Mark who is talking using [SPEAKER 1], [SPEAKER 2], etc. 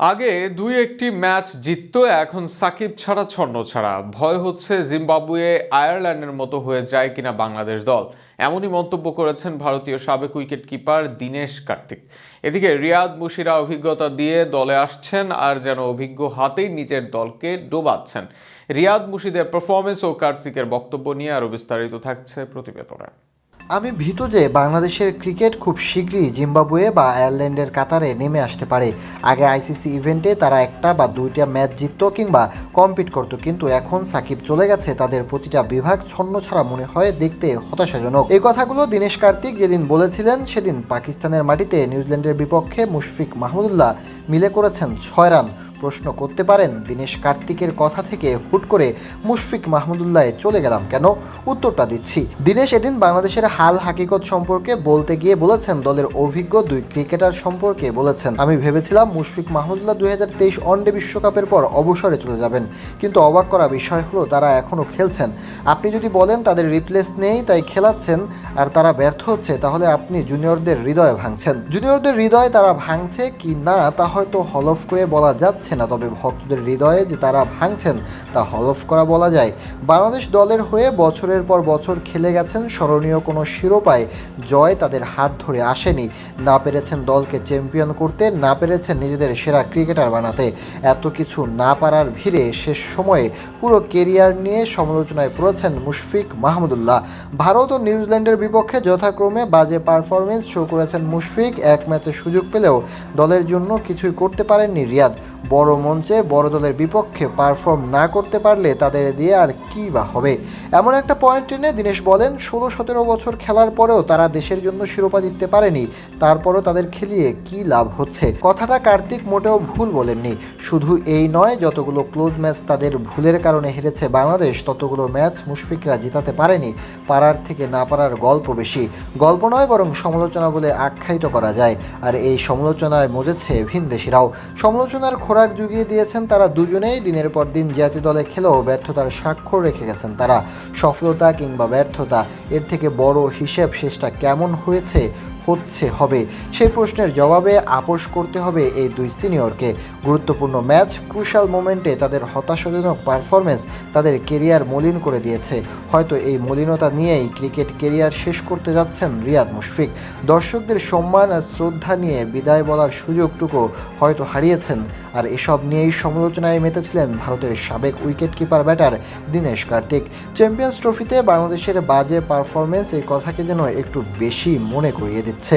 [SPEAKER 1] আগে দুই একটি ম্যাচ জিততো, এখন সাকিব ছাড়া ছন্ন ছাড়া। ভয় হচ্ছে জিম্বাবুয়ে আয়ারল্যান্ডের মতো হয়ে যায় কিনা বাংলাদেশ দল। এমনই মন্তব্য করেছেন ভারতীয় সাবেক উইকেট কিপার দীনেশ কার্তিক। এদিকে রিয়াদ মুশিরা অভিজ্ঞতা দিয়ে দলে আসছেন আর যেন অভিজ্ঞ হাতেই নিজের দলকে ডোবাচ্ছেন। রিয়াদ মুশিদের পারফরমেন্স ও কার্তিকের বক্তব্য নিয়ে আরও বিস্তারিত থাকছে প্রতিবেদনে।
[SPEAKER 2] আমি ভীত যে বাংলাদেশের ক্রিকেট খুব শীঘ্রই জিম্বাবুয়ে বা আয়ারল্যান্ডের কাতারে নেমে আসতে পারে। আগে আইসিসি ইভেন্টে তারা একটা বা দুইটা ম্যাচ জিতত কিংবা কম্পিট করত, কিন্তু এখন সাকিব চলে গেছে তাদের প্রতিটা বিভাগ ছন্ন ছাড়া মনে হয় দেখতে হতাশাজনক। এই কথাগুলো দীনেশ কার্তিক যেদিন বলেছিলেন, সেদিন পাকিস্তানের মাটিতে নিউজিল্যান্ডের বিপক্ষে মুশফিক মাহমুদুল্লাহ মিলে করেছেন ছয় রান। প্রশ্ন করতে পারেন, দীনেশ কার্তিকের কথা থেকে হুট করে মুশফিক মাহমুদুল্লাহ চলে গেলাম কেন? উত্তরটা দিচ্ছি। দীনেশ এদিন বাংলাদেশের হাল হাকিকত সম্পর্কে বলতে গিয়ে বলেছেন, দলের অভিজ্ঞ দুই ক্রিকেটার সম্পর্কে বলেছেন। আমি ভেবেছিলাম মুশফিক মাহমুদুল্লাহ দুই হাজার তেইশ ওয়ানডে বিশ্বকাপের পর অবসরে চলে যাবেন, কিন্তু অবাক করা বিষয় হলো তারা এখনও খেলছেন। আপনি যদি বলেন তাদের রিপ্লেস নেই, তাই খেলাচ্ছেন, আর তারা ব্যর্থ হচ্ছে, তাহলে আপনি জুনিয়রদের হৃদয় ভাঙছেন। জুনিয়রদের হৃদয় তারা ভাঙছে কি না, তা হয়তো হলফ করে বলা যাচ্ছে না, তবে ভক্তদের হৃদয়ে যে তারা ভাঙছেন, তা হলফ করা বলা যায়। বাংলাদেশ দলের হয়ে বছরের পর বছর খেলে গেছেন, স্মরণীয় কোনো শিরোপায় জয় তাদের হাত ধরে আসেনি। না পেরেছেন দলকে চ্যাম্পিয়ন করতে, না পেরেছেন নিজেদের সেরা ক্রিকেটার বানাতে। এত কিছু না পারার ভিড়ে শেষ সময়ে পুরো কেরিয়ার নিয়ে সমালোচনায় পড়েছেন মুশফিক মাহমুদুল্লাহ ভারত ও নিউজিল্যান্ডের বিপক্ষে যথাক্রমে বাজে পারফরমেন্স শো করেছেন মুশফিক। এক ম্যাচে সুযোগ পেলেও দলের জন্য কিছুই করতে পারেননি রিয়াদ। বড় মঞ্চে বড় দলের বিপক্ষে পারফর্ম না করতে পারলে তাদের দিয়ে আর কী বা হবে? এমন একটা পয়েন্ট টেনে দীনেশ বলেন ষোলো সতেরো বছর খেলার পরেও তারা দেশের জন্য শিরোপা জিততে পারেনি। তারপরও তাদের খেলিয়ে কি লাভ হচ্ছে? কথাটা কার্তিক মোটেও ভুল বলেননি। শুধু এই নয়, যতগুলো ক্লোজ ম্যাচ তাদের ভুলের কারণে হেরেছে বাংলাদেশ, ততগুলো ম্যাচ মুশফিকরা জিতাতে পারেনি। পারার থেকে না পারার গল্প বেশি। গল্প নয়, বরং সমালোচনা বলে আখ্যায়িত করা যায়। আর এই সমালোচনায় মজেছে ভিনদেশিরাও সমালোচনার খোরাক জুগিয়ে দিয়েছেন তারা দুজনেই। দিনের পর দিন জাতীয় দলে খেলেও ব্যর্থতার স্বাক্ষর রেখে গেছেন তারা। সফলতা কিংবা ব্যর্থতা, এর থেকে বড় হিসেব শেষটা কেমন হয়েছে, হচ্ছে হবে? সেই প্রশ্নের জবাবে আপোষ করতে হবে এই দুই সিনিয়রকে। গুরুত্বপূর্ণ ম্যাচ, ক্রুশাল মোমেন্টে তাদের হতাশাজনক পারফরমেন্স তাদের কেরিয়ার মলিন করে দিয়েছে। হয়তো এই মলিনতা নিয়েই ক্রিকেট কেরিয়ার শেষ করতে যাচ্ছেন রিয়াদ মুশফিক। দর্শকদের সম্মান আর শ্রদ্ধা নিয়ে বিদায় বলার সুযোগটুকু হয়তো হারিয়েছেন। আর এসব নিয়েই সমালোচনায় মেতেছিলেন ভারতের সাবেক wicket keeper batter Dinesh Karthik. Champions ট্রফিতে বাংলাদেশের বাজে পারফরমেন্স এই কথাকে যেন একটু বেশি মনে করিয়ে দিচ্ছে।